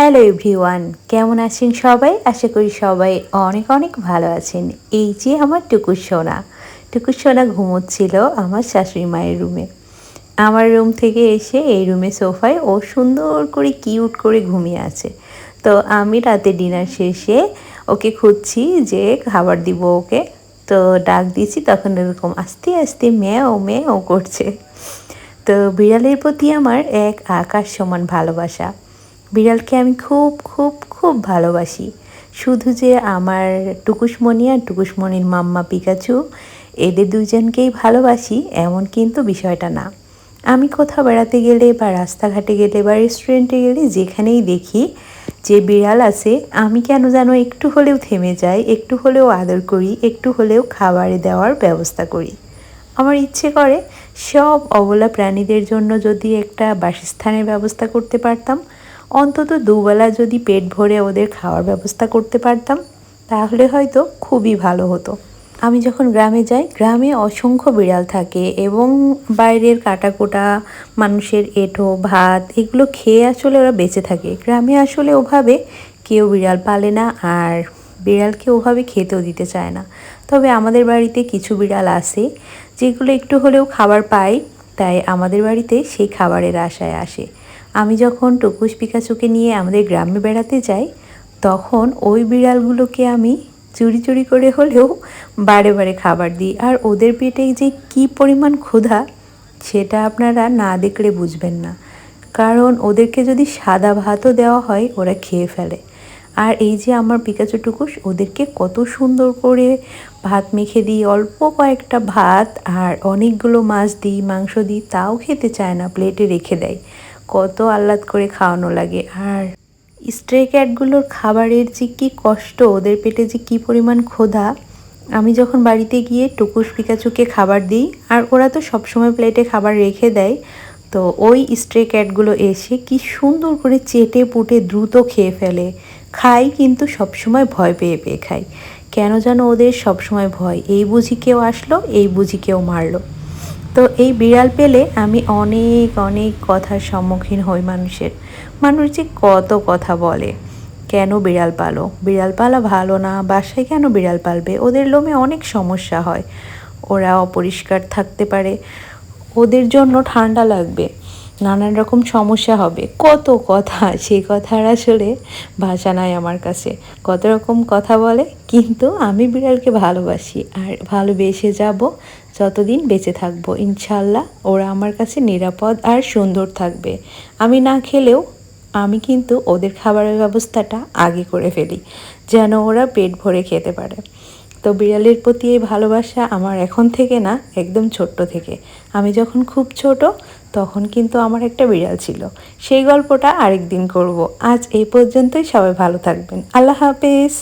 Hello everyone, কেমন আছেন সবাই? আশা করি সবাই অনেক অনেক ভালো আছেন। এই যে আমার টুকুর সোনা টুকুর সোনা ঘুমোচ্ছিল আমার শাশুড়ি মায়ের রুমে। আমার রুম থেকে এসে এই রুমে সোফায় ও সুন্দর করে কিউট করে ঘুমিয়ে আছে। তো আমি রাতে ডিনার শেষে ওকে খুঁজছি যে খাবার দিব ওকে। তো ডাক দিয়েছি, তখন এরকম আস্তে আস্তে মেয়েও মেয়েও করছে। তো বিড়ালের প্রতি আমার এক আকাশ সমান ভালোবাসা। বিড়ালকে আমি খুব খুব খুব ভালোবাসি। শুধু যে আমার টুকুসমণি আর টুকুসমণির মাম্মা পিকাচু, এদের দুজনকেই ভালোবাসি এমন কিন্তু বিষয়টা না। আমি কোথাও বেড়াতে গেলে বা রাস্তাঘাটে গেলে বা রেস্টুরেন্টে গেলে যেখানেই দেখি যে বিড়াল আছে, আমি কেন যেন একটু হলেও থেমে যাই, একটু হলেও আদর করি, একটু হলেও খাবারে দেওয়ার ব্যবস্থা করি। আমার ইচ্ছে করে সব অবলা প্রাণীদের জন্য যদি একটা বাসস্থানের ব্যবস্থা করতে পারতাম অন্তত দুবেলা যদি পেট ভরে ওদের খাওয়ার ব্যবস্থা করতে পারতাম, তাহলে হয়তো খুবই ভালো হতো। আমি যখন গ্রামে যাই, গ্রামে অসংখ্য বিড়াল থাকে এবং বাইরের কাটাকোটা, মানুষের এঁঠো ভাত, এগুলো খেয়ে আসলে ওরা বেঁচে থাকে। গ্রামে আসলে ওভাবে কেউ বিড়াল পালে না আর বিড়ালকে ওভাবে খেতেও দিতে চায় না। তবে আমাদের বাড়িতে কিছু বিড়াল আছে, যেগুলো একটু হলেও খাবার পায়, তাই আমাদের বাড়িতে সেই খাবারের আশায় আসে। আমি যখন টুকুস পিকাচুকে নিয়ে আমাদের গ্রামে বেড়াতে যাই, তখন ওই বিড়ালগুলোকে আমি চুরি চুরি করে হলেও বারে বারে খাবার দিই। আর ওদের পেটে যে কি পরিমাণ ক্ষুধা, সেটা আপনারা না দেখলে বুঝবেন না। কারণ ওদেরকে যদি সাদা ভাতও দেওয়া হয়, ওরা খেয়ে ফেলে। আর এই যে আমার পিকাচু টুকুস, ওদেরকে কত সুন্দর করে ভাত মেখে দিই। অল্প কয়েকটা ভাত আর অনেকগুলো মাছ দিই, মাংস দিই, তাও খেতে চায় না, প্লেটে রেখে দেয়। কত আহ্লাদ করে খাওয়ানো লাগে। আর স্ট্রে ক্যাটগুলোর খাবারের যে কী কষ্ট, ওদের পেটে যে কী পরিমাণ ক্ষুধা, আমি যখন বাড়িতে গিয়ে টুকুস পিকাচুকে খাবার দিই, আর ওরা তো সবসময় প্লেটে খাবার রেখে দেয়, তো ওই স্ট্রে ক্যাটগুলো এসে কি সুন্দর করে চেটে পুটে দ্রুত খেয়ে ফেলে। খাই কিন্তু সবসময় ভয় পেয়ে পেয়ে খাই। কেন যেন ওদের সবসময় ভয়, এই বুঝি কেউ আসলো, এই বুঝি কেউ মারলো। তো এই বিড়াল পেলে আমি অনেক অনেক কথার সম্মুখীন হই মানুষের। মানুষ যে কত কথা বলে, কেন বিড়াল পালো? বিড়াল পালা ভালো না, বাসায় কেন বিড়াল পালবে? ওদের লোমে অনেক সমস্যা হয়। ওরা অপরিষ্কার থাকতে পারে, ওদের জন্য ঠান্ডা লাগবে, নানান রকম সমস্যা হবে। কত কথা সেই কথার আসলে ভাষা নাই আমার কাছে। কত রকম কথা বলে, কিন্তু আমি বিড়ালকে ভালোবাসি, আর ভালোবেসে যাব যতদিন বেঁচে থাকব ইনশাল্লাহ ওরা আমার কাছে নিরাপদ আর সুন্দর থাকবে। আমি না খেলেও আমি কিন্তু ওদের খাবারের ব্যবস্থাটা আগে করে ফেলি, যেন ওরা পেট ভরে খেতে পারে। তো বিড়ালের প্রতি এই ভালোবাসা আমার এখন থেকে না, একদম ছোট্ট থেকে। আমি যখন খুব ছোট, তখন কিন্তু আমার একটা বিড়াল ছিল। সেই গল্পটা আরেকদিন করব। আজ এই পর্যন্তই, সবাই ভালো থাকবেন। আল্লাহ হাফেজ।